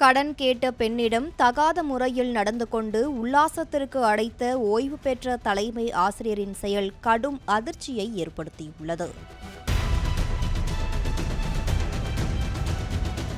கடன் கேட்ட பெண்ணிடம் தகாத முறையில் நடந்து கொண்டு உல்லாசத்திற்கு அடைத்த ஓய்வு பெற்ற தலைமை ஆசிரியரின் செயல் கடும் அதிர்ச்சியை ஏற்படுத்தியுள்ளது.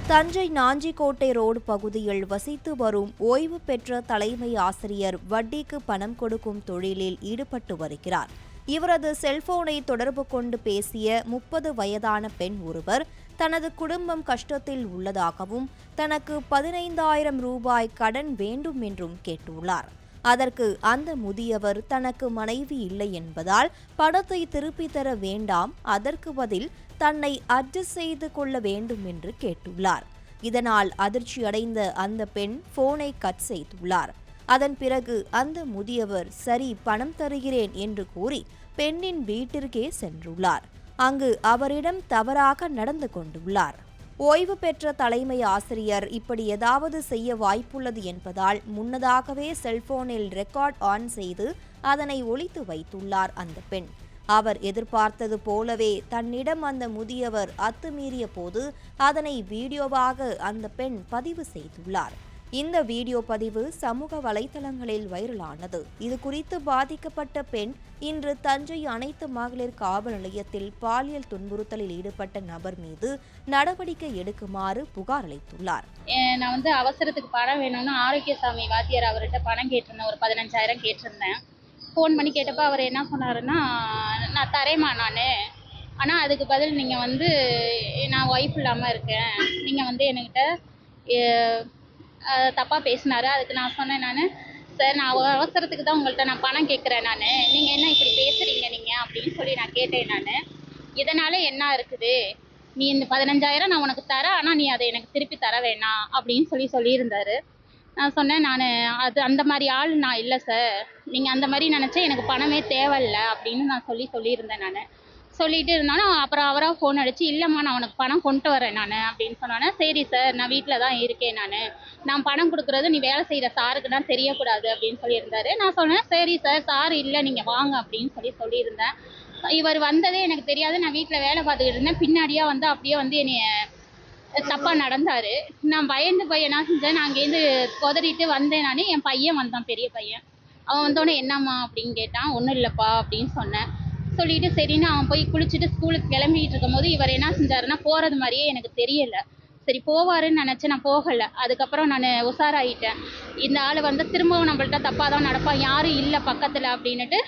தஞ்சை நாஞ்சிக்கோட்டை ரோடு பகுதியில் வசித்து வரும் ஓய்வு பெற்ற தலைமை ஆசிரியர் வட்டிக்கு பணம் கொடுக்கும் தொழிலில் ஈடுபட்டு வருகிறார். இவரது செல்போனை தொடர்பு கொண்டு பேசிய முப்பது வயதான பெண் ஒருவர் தனது குடும்பம் கஷ்டத்தில் உள்ளதாகவும் தனக்கு பதினைந்தாயிரம் ரூபாய் கடன் வேண்டும் என்றும் கேட்டுள்ளார். அதற்கு அந்த முதியவர் தனக்கு மனைவி இல்லை என்பதால் பணத்தை திருப்பி தர வேண்டாம் அதற்கு பதில் தன்னை அட்ஜஸ்ட் செய்து கொள்ள வேண்டும் என்று கேட்டுள்ளார். இதனால் அதிர்ச்சியடைந்த அந்த பெண் போனை கட் செய்துள்ளார். அதன் பிறகு அந்த முதியவர் சரி பணம் தருகிறேன் என்று கூறி பெண்ணின் வீட்டிற்கே சென்றுள்ளார். அங்கு அவரிடம் தவறாக நடந்து கொண்டுள்ளார். ஓய்வு பெற்ற தலைமை ஆசிரியர் இப்படி ஏதாவது செய்ய வாய்ப்புள்ளது என்பதால் முன்னதாகவே செல்போனில் ரெக்கார்ட் ஆன் செய்து அதனை ஒழித்து வைத்துள்ளார் அந்த பெண். அவர் எதிர்பார்த்தது போலவே தன்னிடம் அந்த முதியவர் அத்துமீறிய போது அதனை வீடியோவாக அந்த பெண் பதிவு செய்துள்ளார். இந்த வீடியோ பதிவு சமூக வலைதளங்களில் வைரலானது. இது குறித்து பாதிக்கப்பட்ட பெண் இன்று தஞ்சை அனைத்து மகளிர் காவல் நிலையத்தில் பாலியல் துன்புறுத்தலில் ஈடுபட்ட நபர் மீது நடவடிக்கை எடுக்குமாறு புகார் அளித்துள்ளார். நான் வந்து அவசரத்துக்கு பணம் வேணும்னு ஆரோக்கியசாமி வாத்தியார் அவர்கிட்ட பணம் கேட்டிருந்தேன். ஒரு பதினஞ்சாயிரம் கேட்டிருந்தேன். ஃபோன் பண்ணி கேட்டப்போ அவர் என்ன சொன்னாருன்னா நான் தரேம்மா நான். ஆனால் அதுக்கு பதில் நீங்கள் வந்து நான் ஒய்ஃப் இல்லாமல் இருக்கேன். நீங்கள் வந்து என்கிட்ட தப்பாக பேசினாரு. அதுக்கு நான் சொன்னேன் நான் சார் நான் அவசரத்துக்கு தான் உங்கள்கிட்ட நான் பணம் கேட்குறேன் நான். நீங்கள் என்ன இப்படி பேசுகிறீங்க நீங்கள் அப்படின்னு சொல்லி நான் கேட்டேன் நான். இதனால் என்ன இருக்குது? நீ இந்த பதினஞ்சாயிரம் நான் உனக்கு தரேன் ஆனால் நீ அதை எனக்கு திருப்பி தர வேணாம் அப்படின்னு சொல்லி சொல்லியிருந்தாரு. நான் சொன்னேன் நான் அது அந்த மாதிரி ஆள் நான் இல்லை சார். நீங்கள் அந்த மாதிரி நினச்சா எனக்கு பணமே தேவையில்லை அப்படின்னு நான் சொல்லி சொல்லியிருந்தேன் நான். சொல்லிட்டு இருந்தாலும் அப்புறம் அவராக ஃபோன் அடிச்சு இல்லைம்மா நான் உனக்கு பணம் கொண்டு வரேன் நான் அப்படின்னு சொன்னோன்னே சரி சார் நான் வீட்டில் தான் இருக்கேன் நான். நான் பணம் கொடுக்குறது நீ வேலை செய்கிற சாருக்கு தான் தெரியக்கூடாது அப்படின்னு சொல்லியிருந்தாரு. நான் சொன்னேன் சரி சார் சார் இல்லை நீங்கள் வாங்க அப்படின்னு சொல்லி சொல்லியிருந்தேன். இவர் வந்ததே எனக்கு தெரியாது நான் வீட்டில் வேலை பார்த்துக்கிட்டு இருந்தேன். பின்னாடியே வந்து அப்படியே வந்து என்னைய தப்பாக நடந்தார். நான் பயந்து போய் என்ன செஞ்சேன் நான் அங்கேருந்து கொதறிட்டு வந்தேன் நான். என் பையன் வந்தான் பெரிய பையன். அவன் வந்தோடனே என்னம்மா? அப்படின்னு கேட்டான். ஒன்றும் இல்லைப்பா அப்படின்னு சொன்னேன். சொல்லிட்டு சரின்னு அவன் போய் குளிச்சுட்டு ஸ்கூலுக்கு கிளம்பிட்டு இருக்கும்போது இவர் என்ன செஞ்சாருன்னா போகிறது மாதிரியே எனக்கு தெரியல. சரி போவாருன்னு நினச்சேன் நான் போகலை. அதுக்கப்புறம் நான் உஷாராயிட்டேன். இந்த ஆள் வந்து திரும்பவும் நம்மள்ட்ட தப்பாக தான் நடப்பான் யாரும் இல்லை பக்கத்தில் அப்படின்னுட்டு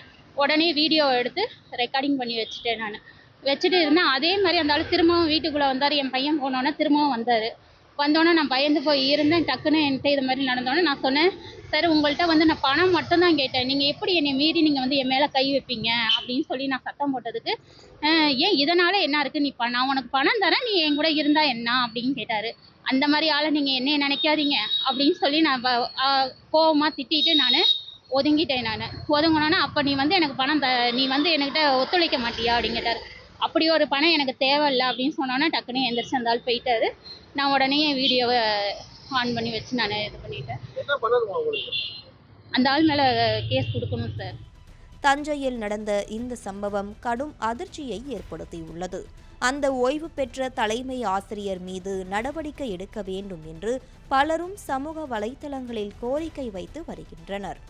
உடனே வீடியோ எடுத்து ரெக்கார்டிங் பண்ணி வச்சுட்டேன் நான். வச்சுட்டு இருந்தேன். அதே மாதிரி அந்த ஆள் திரும்பவும் வீட்டுக்குள்ளே வந்தார். என் பையன் போனோன்னே திரும்பவும் வந்தார். வந்தோடனே நான் பயந்து போய் இருந்தேன். டக்குன்னு என்கிட்ட இது மாதிரி நடந்தோடனே நான் சொன்னேன் சார் உங்கள்கிட்ட வந்து நான் பணம் மட்டும்தான் கேட்டேன். நீங்கள் எப்படி என்னை மீறி நீங்கள் வந்து என் மேலே கை வைப்பீங்க? அப்படின்னு சொல்லி நான் சத்தம் போட்டதுக்கு ஏன் இதனால் என்ன இருக்குது நீ ப நான் உனக்கு பணம் தரேன் நீ என் கூட இருந்தால் என்ன? அப்படின்னு கேட்டார். அந்த மாதிரி ஆளை நீங்கள் என்ன நினைக்காதீங்க. அப்படின்னு சொல்லி நான் கோவமாக திட்டிட்டு நான் ஒதுங்கிட்டேன் நான். ஒதுங்கினோன்னா அப்போ நீ வந்து எனக்கு பணம் த நீ வந்து என்கிட்ட ஒத்துழைக்க மாட்டியா? அப்படின்னு கேட்டார். அப்படி ஒரு பணம் எனக்கு தேவையில்லை. அப்படின்னு சொன்னோன்னே டக்குன்னு எந்திரிச்சு அந்த ஆள் போயிட்டாரு. நான் உடனே வீடியோவை ஆன் பண்ணி வச்சு நான் இது பண்ணிட்டேன். என்ன பண்ணணுமா உங்களுக்கு? அந்த ஆள் மேலே கேஸ் கொடுக்கணும் சார் தஞ்சையில் நடந்த இந்த சம்பவம் கடும் அதிர்ச்சியை ஏற்படுத்தியுள்ளது. அந்த ஓய்வு பெற்ற தலைமை ஆசிரியர் மீது நடவடிக்கை எடுக்க வேண்டும் என்று பலரும் சமூக வலைத்தளங்களில் கோரிக்கை வைத்து வருகின்றனர்.